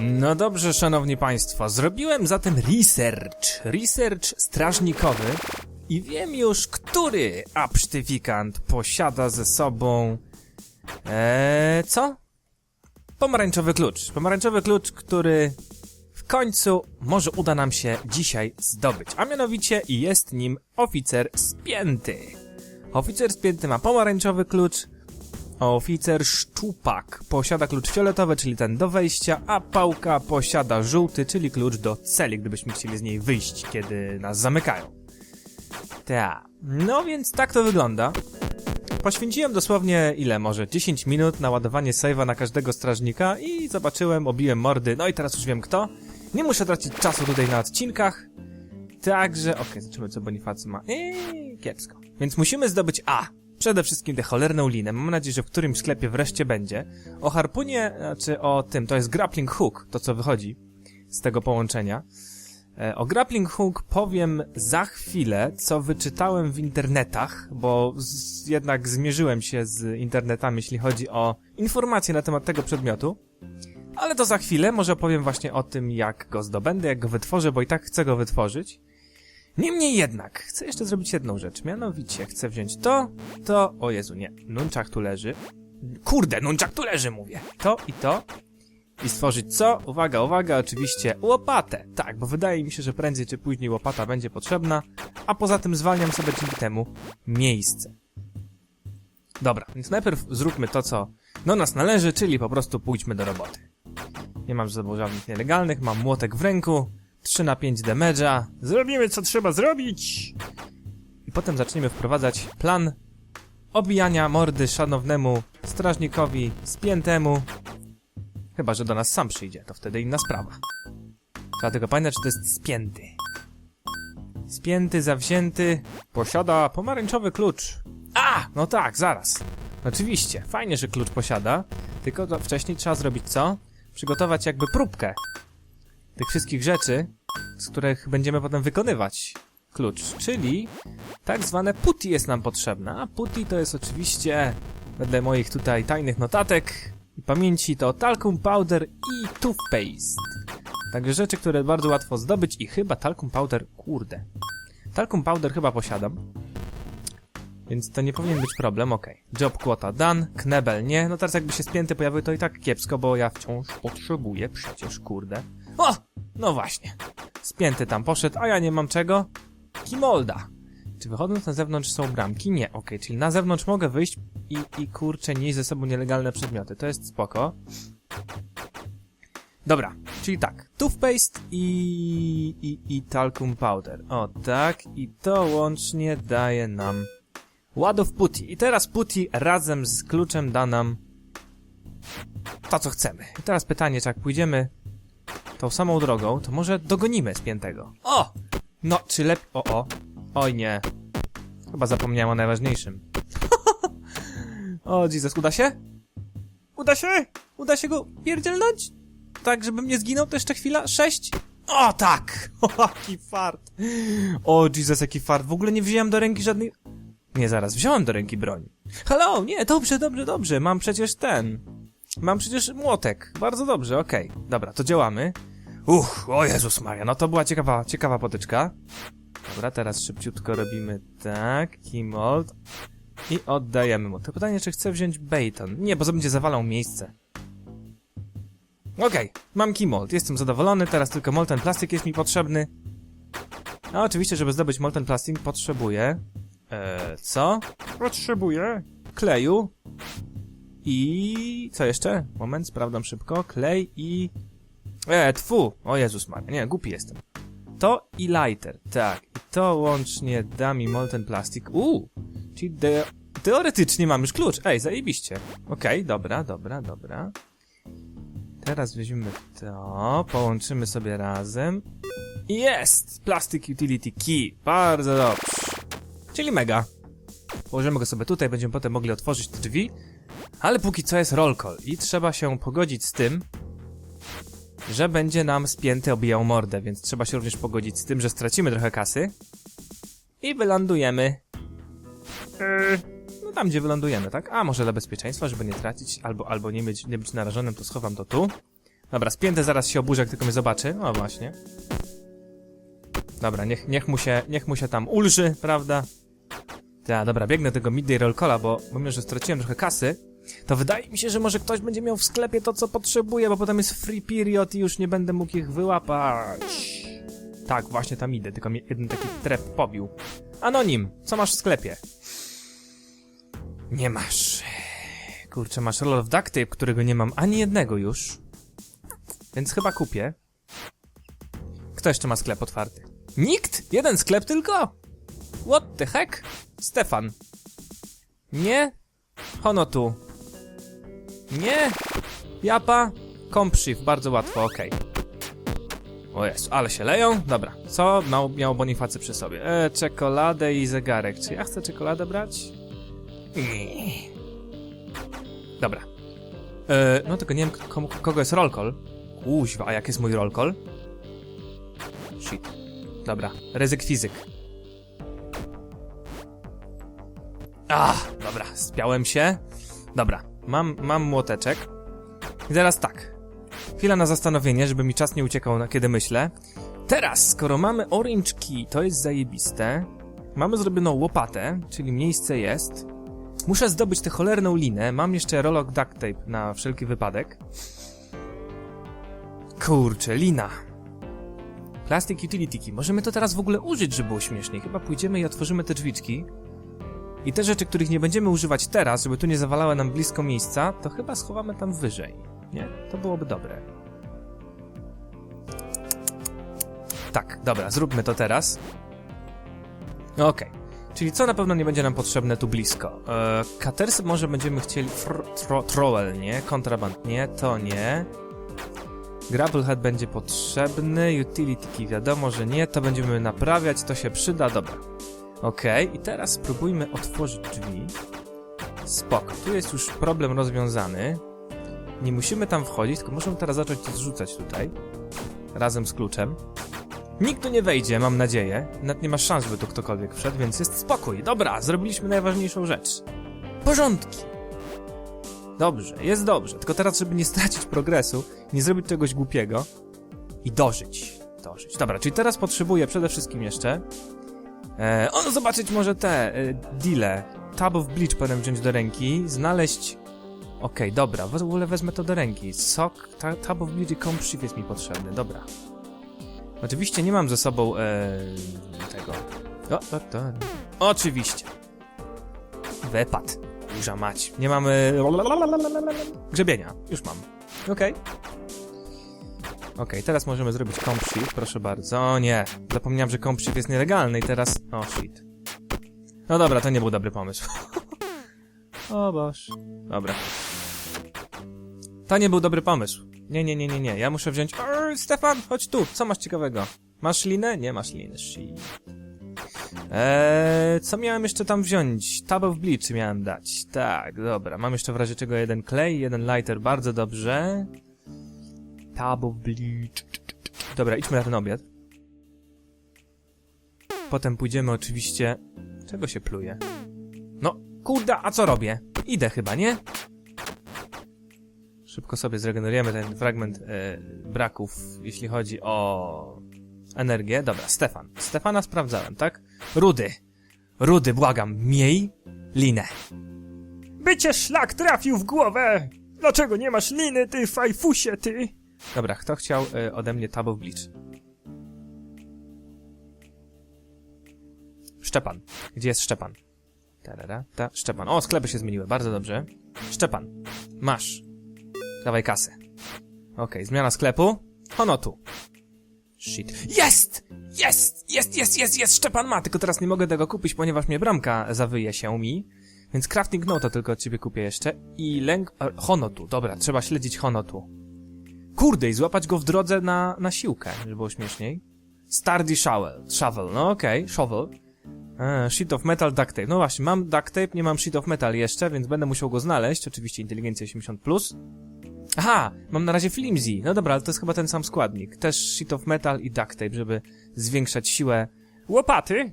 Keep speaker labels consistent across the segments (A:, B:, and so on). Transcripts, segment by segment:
A: No dobrze, szanowni państwo, zrobiłem zatem research, research strażnikowy i wiem już, który absztyfikant posiada ze sobą... Eee, co? Pomarańczowy klucz. Pomarańczowy klucz, który w końcu może uda nam się dzisiaj zdobyć, a mianowicie jest nim oficer spięty. Oficer spięty ma pomarańczowy klucz, Oficer Szczupak posiada klucz fioletowy, czyli ten do wejścia, a Pałka posiada żółty, czyli klucz do celi, gdybyśmy chcieli z niej wyjść, kiedy nas zamykają. Ta. No więc tak to wygląda. Poświęciłem dosłownie ile może 10 minut na ładowanie save'a na każdego strażnika i zobaczyłem, obiłem mordy, no i teraz już wiem kto. Nie muszę tracić czasu tutaj na odcinkach. Także, okej, zobaczymy co Bonifacy ma. Eee, kiepsko. Więc musimy zdobyć A. Przede wszystkim tę cholerną linę. Mam nadzieję, że w którymś sklepie wreszcie będzie. O harpunie, znaczy o tym, to jest grappling hook, to co wychodzi z tego połączenia. E, O grappling hook powiem za chwilę, co wyczytałem w internetach, bo z, jednak zmierzyłem się z internetami, jeśli chodzi o informacje na temat tego przedmiotu. Ale to za chwilę, może opowiem właśnie o tym, jak go zdobędę, jak go wytworzę, bo i tak chcę go wytworzyć. Niemniej jednak, chcę jeszcze zrobić jedną rzecz, mianowicie chcę wziąć to, to, o Jezu, nie, nunczak tu leży. Kurde, nunczak tu leży, mówię. To i to. I stworzyć co? Uwaga, uwaga, oczywiście łopatę. Tak, bo wydaje mi się, że prędzej czy później łopata będzie potrzebna, a poza tym zwalniam sobie dzięki temu miejsce. Dobra, więc najpierw zróbmy to, co do nas należy, czyli po prostu pójdźmy do roboty. Nie mam żadnych nielegalnych, mam młotek w ręku, 3 na 5 damage'a. Zrobimy co trzeba zrobić! I potem zaczniemy wprowadzać plan obijania mordy szanownemu strażnikowi spiętemu. Chyba, że do nas sam przyjdzie, to wtedy inna sprawa. Trzeba tylko pamiętać, że to jest spięty. Spięty, zawzięty, posiada pomarańczowy klucz. A! No tak, zaraz. Oczywiście, fajnie, że klucz posiada, tylko wcześniej trzeba zrobić co? Przygotować jakby próbkę tych wszystkich rzeczy, z których będziemy potem wykonywać klucz, czyli tak zwane putty jest nam potrzebne, a putty to jest oczywiście, wedle moich tutaj tajnych notatek i pamięci, to talcum powder i toothpaste. Także rzeczy, które bardzo łatwo zdobyć i chyba talcum powder, kurde. Talcum powder chyba posiadam. Więc to nie powinien być problem, okej. Job quota done, knebel nie. No teraz jakby się spięty pojawił, to i tak kiepsko, bo ja wciąż potrzebuję przecież, kurde. O! No właśnie. Spięty tam poszedł, a ja nie mam czego? Kimolda. Czy wychodząc na zewnątrz są bramki? Nie, okej, czyli na zewnątrz mogę wyjść i, i kurczę nieść ze sobą nielegalne przedmioty. To jest spoko. Dobra, czyli tak. Toothpaste i, i, i talcum powder. O tak, i to łącznie daje nam ładów putty. I teraz putty razem z kluczem da nam to, co chcemy. I teraz pytanie, czy jak pójdziemy tą samą drogą, to może dogonimy spiętego. O! No, czy lepiej... O, o. Oj, nie. Chyba zapomniałem o najważniejszym. o, Jesus, uda się? Uda się? Uda się go pierdzielnąć? Tak, żebym nie zginął to jeszcze chwila? Sześć? O, tak! O, jaki fart! O, Jesus, jaki fart. W ogóle nie wziąłem do ręki żadnej... Nie, zaraz, wziąłem do ręki broń. Hello, nie, dobrze, dobrze, dobrze. Mam przecież ten... Mam przecież młotek. Bardzo dobrze, okej. Dobra, to działamy. Uch, o Jezus Maria, no to była ciekawa, ciekawa potyczka. Dobra, teraz szybciutko robimy tak, keymold i oddajemy mu. To pytanie, czy chcę wziąć Bayton? Nie, bo to będzie zawalał miejsce. Okej, mam keymold, jestem zadowolony, teraz tylko molten plastik jest mi potrzebny. A oczywiście, żeby zdobyć molten plastik potrzebuję... Eee, co? Potrzebuję kleju i... co jeszcze? Moment, sprawdzam szybko. Klej i... E, tfu! O Jezus Maria, nie, głupi jestem. To i lighter, tak. I to łącznie da mi molten plastik. Uuu! Czyli de teoretycznie mam już klucz. Ej, zajebiście. Okej, dobra, dobra, dobra. Teraz weźmiemy to, połączymy sobie razem. Jest! Plastic Utility Key. Bardzo dobrze. Czyli mega. Położymy go sobie tutaj, będziemy potem mogli otworzyć te drzwi. Ale póki co jest roll call i trzeba się pogodzić z tym, że będzie nam spięty obijał mordę, więc trzeba się również pogodzić z tym, że stracimy trochę kasy i wylądujemy. No tam, gdzie wylądujemy, tak? A może dla bezpieczeństwa, żeby nie tracić, albo, albo nie być, nie być narażonym, to schowam to tu. Dobra, spięte zaraz się oburzy, jak tylko mnie zobaczy. No właśnie. Dobra, niech, niech, mu się, niech mu się tam ulży, prawda? Ja, dobra, biegnę tego midday roll calla, bo mimo, że straciłem trochę kasy, to wydaje mi się, że może ktoś będzie miał w sklepie to, co potrzebuje, bo potem jest free period i już nie będę mógł ich wyłapać. Tak, właśnie tam idę, tylko mnie jeden taki trep pobił. Anonim, co masz w sklepie? Nie masz. Kurczę, masz roll of duct tape, którego nie mam ani jednego już. Więc chyba kupię. Kto jeszcze ma sklep otwarty? Nikt? Jeden sklep tylko? What the heck? Stefan. Nie? Hono tu. Nie? Japa? Komprzyw, bardzo łatwo, okej. O jest, ale się leją. Dobra, co miał, miał Bonifacy przy sobie? E, czekoladę i zegarek. Czy ja chcę czekoladę brać? Nie. Dobra. E, no tylko nie wiem, komu, kogo jest roll call. Kuźwa, a jak jest mój roll call? Shit. Dobra, ryzyk fizyk. Ah, dobra, spiałem się. Dobra, mam, mam młoteczek. I teraz tak. Chwila na zastanowienie, żeby mi czas nie uciekał, na kiedy myślę. Teraz, skoro mamy orange key, to jest zajebiste. Mamy zrobioną łopatę, czyli miejsce jest. Muszę zdobyć tę cholerną linę. Mam jeszcze rollock duct tape na wszelki wypadek. Kurczę, lina. Plastic utility key. Możemy to teraz w ogóle użyć, żeby było śmieszniej. Chyba pójdziemy i otworzymy te drzwiczki. I te rzeczy, których nie będziemy używać teraz, żeby tu nie zawalały nam blisko miejsca, to chyba schowamy tam wyżej. Nie? To byłoby dobre. Tak, dobra, zróbmy to teraz. Okej. Czyli co na pewno nie będzie nam potrzebne tu blisko? Eee, może będziemy chcieli... Tro, trowel, nie? Kontraband, nie? To nie. Grapplehead będzie potrzebny. Utility wiadomo, że nie. To będziemy naprawiać, to się przyda, dobra. Okej, i teraz spróbujmy otworzyć drzwi. Spoko, tu jest już problem rozwiązany. Nie musimy tam wchodzić, tylko możemy teraz zacząć to zrzucać tutaj. Razem z kluczem. Nikt tu nie wejdzie, mam nadzieję. Nawet nie ma szans, żeby tu ktokolwiek wszedł, więc jest spokój. Dobra, zrobiliśmy najważniejszą rzecz. Porządki. Dobrze, jest dobrze. Tylko teraz, żeby nie stracić progresu, nie zrobić czegoś głupiego i dożyć. Dożyć. Dobra, czyli teraz potrzebuję przede wszystkim jeszcze E, o, no zobaczyć może te e, deale. Tab of Bleach potem wziąć do ręki, znaleźć... Okej, dobra, w ogóle wezmę to do ręki. Sok, ta, Tab of Bleach i Comp jest mi potrzebny, dobra. Oczywiście nie mam ze sobą e, tego... O, to, to. Oczywiście. Wypad. Burza mać. Nie mamy... Grzebienia. Już mam. Okej. Okej, teraz możemy zrobić comp shift, proszę bardzo. O nie, zapomniałem, że comp shift jest nielegalny i teraz... O shit. No dobra, to nie był dobry pomysł. o boż. Dobra. To nie był dobry pomysł. Nie, nie, nie, nie, nie. Ja muszę wziąć... Arr, Stefan, chodź tu. Co masz ciekawego? Masz linę? Nie masz liny. Shit. Eee, co miałem jeszcze tam wziąć? Tab of Bleach miałem dać. Tak, dobra. Mam jeszcze w razie czego jeden klej, jeden lighter. Bardzo dobrze. Tab. Dobra, idźmy na ten obiad. Potem pójdziemy oczywiście... Czego się pluje? No, kurde, a co robię? Idę chyba, nie? Szybko sobie zregenerujemy ten fragment e, braków, jeśli chodzi o energię. Dobra, Stefan. Stefana sprawdzałem, tak? Rudy. Rudy, błagam, miej linę.
B: By cię szlak trafił w głowę! Dlaczego nie masz liny, ty fajfusie, ty?
A: Dobra, kto chciał y, ode mnie tab of bleach? Szczepan. Gdzie jest Szczepan? Tarara, ta, Szczepan. O, sklepy się zmieniły, bardzo dobrze. Szczepan, masz. Dawaj kasę. Okej, zmiana sklepu. Ono tu. Shit. Jest! Jest! Jest, jest, jest, jest! Szczepan ma! Tylko teraz nie mogę tego kupić, ponieważ mnie bramka zawyje się mi. Więc crafting note tylko od ciebie kupię jeszcze. I lęk... Honotu. Dobra, trzeba śledzić Honotu. Kurde, i złapać go w drodze na, na siłkę, żeby było śmieszniej. Stardy shovel, shovel, no okej, shovel. A, sheet of metal, duct tape. No właśnie, mam duct tape, nie mam sheet of metal jeszcze, więc będę musiał go znaleźć. Oczywiście inteligencja 80+. Plus. Aha, mam na razie flimsy. No dobra, ale to jest chyba ten sam składnik. Też sheet of metal i duct tape, żeby zwiększać siłę
B: Łopaty?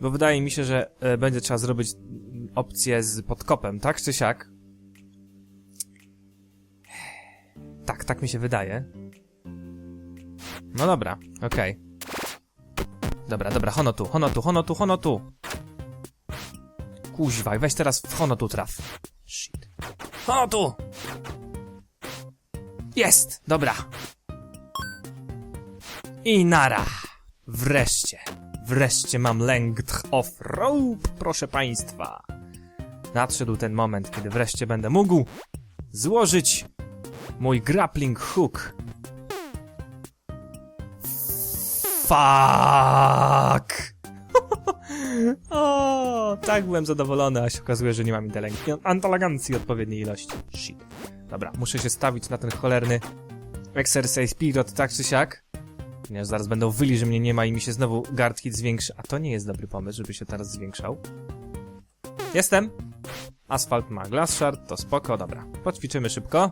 A: bo wydaje mi się, że e, będzie trzeba zrobić opcję z podkopem, tak czy siak? Tak, tak mi się wydaje. No dobra, okej. Dobra, dobra, hono tu, hono tu, hono tu, hono tu. Kuźwa, weź teraz w hono tu traf. Shit. Hono tu! Jest! Dobra. I nara. Wreszcie. Wreszcie mam length of rope, proszę państwa. Nadszedł ten moment, kiedy wreszcie będę mógł złożyć mój grappling hook. Fuck! o, tak byłem zadowolony, a się okazuje, że nie mam inteligencji odpowiedniej ilości. Shit. Dobra, muszę się stawić na ten cholerny exercise period tak czy siak. Ponieważ zaraz będą wyli, że mnie nie ma i mi się znowu guard hit zwiększy, a to nie jest dobry pomysł, żeby się teraz zwiększał. Jestem! Asfalt ma glass shard, to spoko, dobra. Poćwiczymy szybko.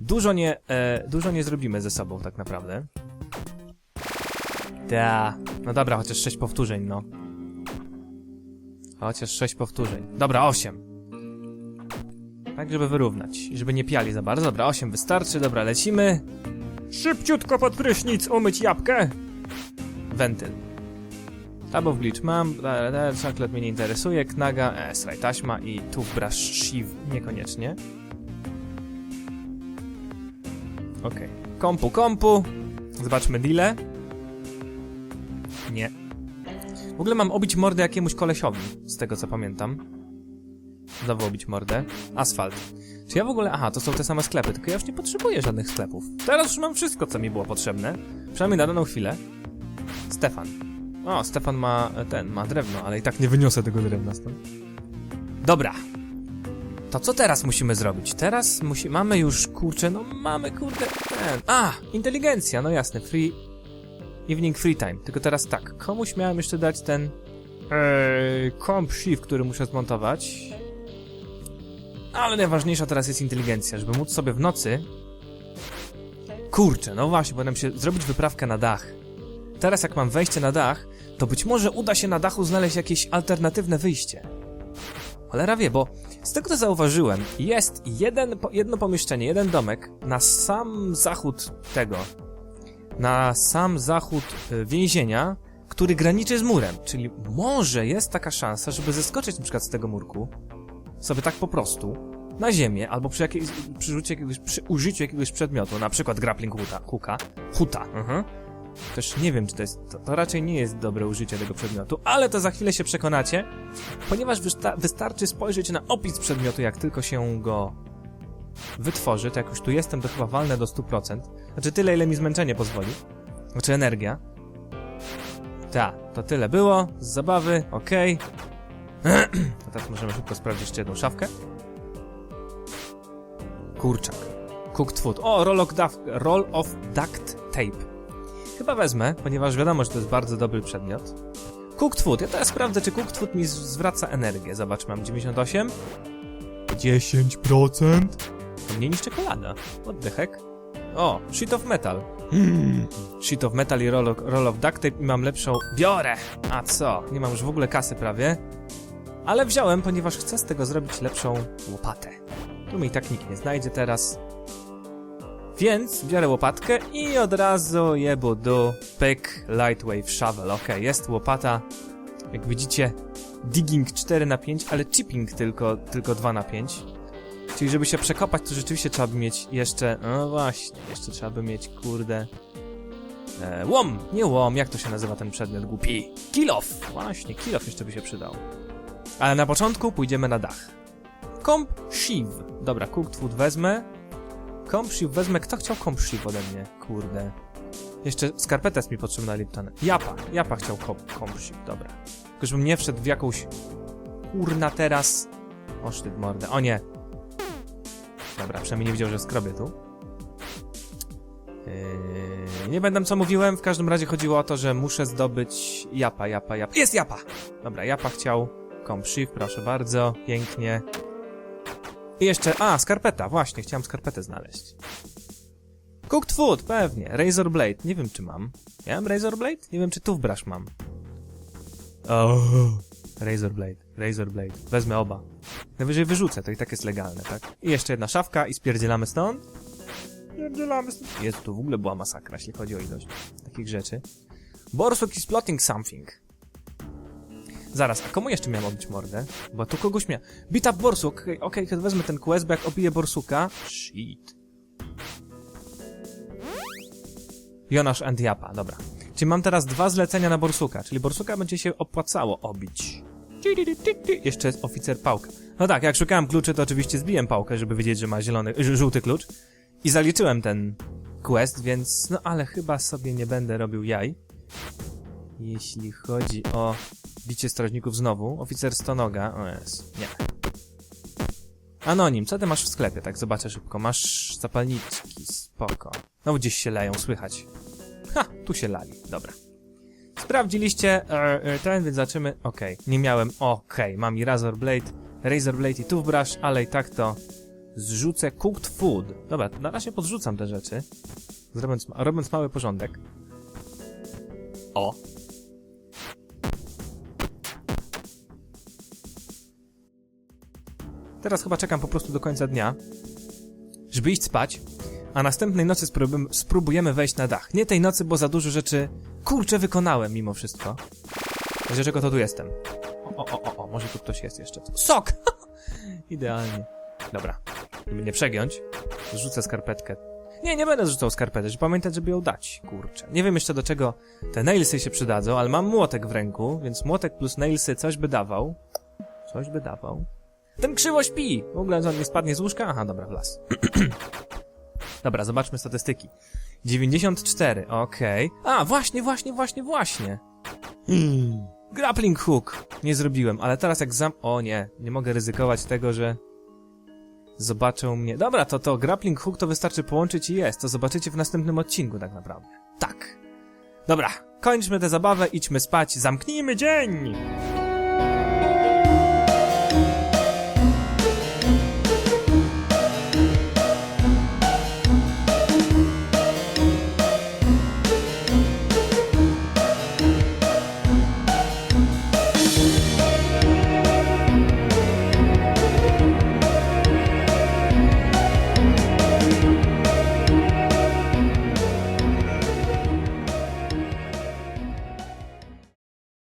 A: Dużo nie, e, dużo nie zrobimy ze sobą tak naprawdę. Ta. No dobra, chociaż 6 powtórzeń, no. Chociaż 6 powtórzeń. Dobra, 8. Tak, żeby wyrównać. Żeby nie piali za bardzo. Dobra, 8 wystarczy, dobra, lecimy.
B: Szybciutko pod prysznic umyć jabłkę.
A: Wentyl. W glitch mam, czaklet mnie nie interesuje, knaga, e, straj taśma i toothbrush shiv niekoniecznie. Okej. Kompu, kompu. Zobaczmy deale. Nie. W ogóle mam obić mordę jakiemuś kolesiowi, z tego co pamiętam. Znowu obić mordę. Asfalt. Czy ja w ogóle... Aha, to są te same sklepy, tylko ja już nie potrzebuję żadnych sklepów. Teraz już mam wszystko, co mi było potrzebne. Przynajmniej na daną chwilę. Stefan. O, Stefan ma ten, ma drewno, ale i tak nie wyniosę tego drewna stąd. Dobra. To co teraz musimy zrobić? Teraz musi, mamy już, kurczę, no mamy, kurde, ten. A, inteligencja, no jasne, free... Evening free time. Tylko teraz tak, komuś miałem jeszcze dać ten... Eee, comp shift, który muszę zmontować. Ale najważniejsza teraz jest inteligencja, żeby móc sobie w nocy... Kurczę, no właśnie, powinienem się zrobić wyprawkę na dach. Teraz jak mam wejście na dach, to być może uda się na dachu znaleźć jakieś alternatywne wyjście. Cholera wie, bo z tego co zauważyłem, jest jeden, jedno pomieszczenie, jeden domek na sam zachód tego, na sam zachód y, więzienia, który graniczy z murem, czyli może jest taka szansa, żeby zeskoczyć na przykład z tego murku, sobie tak po prostu, na ziemię, albo przy, jakiej, przy, jakiegoś, przy użyciu jakiegoś przedmiotu, na przykład grappling hooka, hooka, huta, mhm. Też nie wiem, czy to jest. To, to raczej nie jest dobre użycie tego przedmiotu, ale to za chwilę się przekonacie, ponieważ wysta wystarczy spojrzeć na opis przedmiotu, jak tylko się go wytworzy. To jak już tu jestem, to chyba walnę do 100%. Znaczy tyle, ile mi zmęczenie pozwoli. Znaczy energia. Ta, to tyle było z zabawy, okej. to teraz możemy szybko sprawdzić jeszcze jedną szafkę. Kurczak. Cooked food. O, roll of duct tape. Chyba wezmę, ponieważ wiadomo, że to jest bardzo dobry przedmiot. Cooked food. Ja teraz sprawdzę, czy cooked food mi zwraca energię. Zobacz, mam 98. 10%? To mniej niż czekolada. What the heck? O, sheet of metal. Hmm. Sheet of metal i roll of, roll of duct tape i mam lepszą... Biorę! A co? Nie mam już w ogóle kasy prawie. Ale wziąłem, ponieważ chcę z tego zrobić lepszą łopatę. Tu mi i tak nikt nie znajdzie teraz. Więc biorę łopatkę i od razu jebu do pyk lightwave shovel. Ok, jest łopata. Jak widzicie, digging 4 na 5, ale chipping tylko, tylko 2 na 5. Czyli żeby się przekopać, to rzeczywiście trzeba by mieć jeszcze... No właśnie, jeszcze trzeba by mieć, kurde... E, łom! Nie łom, jak to się nazywa ten przedmiot głupi? Kilof! Właśnie, kilof jeszcze by się przydał. Ale na początku pójdziemy na dach. Comp Shiv. Dobra, cooked food wezmę. Comp Shiv wezmę. Kto chciał Comp Shiv ode mnie? Kurde. Jeszcze skarpeta jest mi potrzebna Lipton. Japa. Japa chciał Shiv, dobra. Tylko żebym nie wszedł w jakąś... Kurna teraz... O sztyt mordę. O nie. Dobra, przynajmniej nie widział, że skrobię tu. Yy, nie będę co mówiłem, w każdym razie chodziło o to, że muszę zdobyć japa, japa, japa. Jest japa! Dobra, japa chciał. Comp Shift, proszę bardzo, pięknie. I jeszcze, a, skarpeta, właśnie, chciałem skarpetę znaleźć. Cooked food, pewnie. Razor Blade, nie wiem czy mam. Miałem Razor Blade? Nie wiem czy toothbrush mam. O, Razor Blade, Razor Blade. Wezmę oba. Najwyżej wyrzucę, to i tak jest legalne, tak? I jeszcze jedna szafka i spierdzielamy stąd.
B: Zapierdzielamy stąd.
A: Jest, to w ogóle była masakra, jeśli chodzi o ilość takich rzeczy. Borsuk is plotting something. Zaraz, a komu jeszcze miałem obić mordę? Bo tu kogoś miałem. Beat up Borsuk. Okej, okay, okay, wezmę ten quest, bo jak obiję Borsuka... Shit. Jonasz and Japa, dobra. Czyli mam teraz dwa zlecenia na Borsuka, czyli Borsuka będzie się opłacało obić. Jeszcze jest oficer Pałka. No tak, jak szukałem kluczy, to oczywiście zbiłem Pałkę, żeby wiedzieć, że ma zielony, żółty klucz. I zaliczyłem ten quest, więc no ale chyba sobie nie będę robił jaj. Jeśli chodzi o bicie strażników znowu, oficer Stonoga, o jest, nie. Anonim, co ty masz w sklepie? Tak zobaczę szybko. Masz zapalniczki, spoko. No gdzieś się leją, słychać. Ha, tu się lali, dobra. Sprawdziliście e, e, ten, więc zaczniemy. Okej, nie miałem. Okej, mam i Razor Blade, Razor Blade i Toothbrush, ale i tak to zrzucę cooked food. Dobra, na razie podrzucam te rzeczy, zrobiąc, ma- robiąc mały porządek. O. Teraz chyba czekam po prostu do końca dnia, żeby iść spać, a następnej nocy spróbujemy, wejść na dach. Nie tej nocy, bo za dużo rzeczy, kurczę, wykonałem mimo wszystko. Z czego to tu jestem? O, o, o, o, może tu ktoś jest jeszcze. Sok! Idealnie. Dobra, żeby nie przegiąć, zrzucę skarpetkę. Nie, nie będę zrzucał skarpety, żeby pamiętać, żeby ją dać, kurczę. Nie wiem jeszcze do czego te nailsy się przydadzą, ale mam młotek w ręku, więc młotek plus nailsy coś by dawał. Coś by dawał. Ten krzywo śpi! W ogóle on nie spadnie z łóżka? Aha, dobra, w las. dobra, zobaczmy statystyki. 94, okej. A, właśnie, właśnie, właśnie, właśnie. Hmm. Grappling hook. Nie zrobiłem, ale teraz jak zam... O nie, nie mogę ryzykować tego, że... Zobaczą mnie. Dobra, to to grappling hook to wystarczy połączyć i jest. To zobaczycie w następnym odcinku tak naprawdę. Tak. Dobra, kończmy tę zabawę, idźmy spać, zamknijmy dzień!